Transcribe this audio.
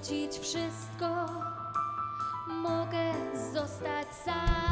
porzucić wszystko, mogę zostać sam.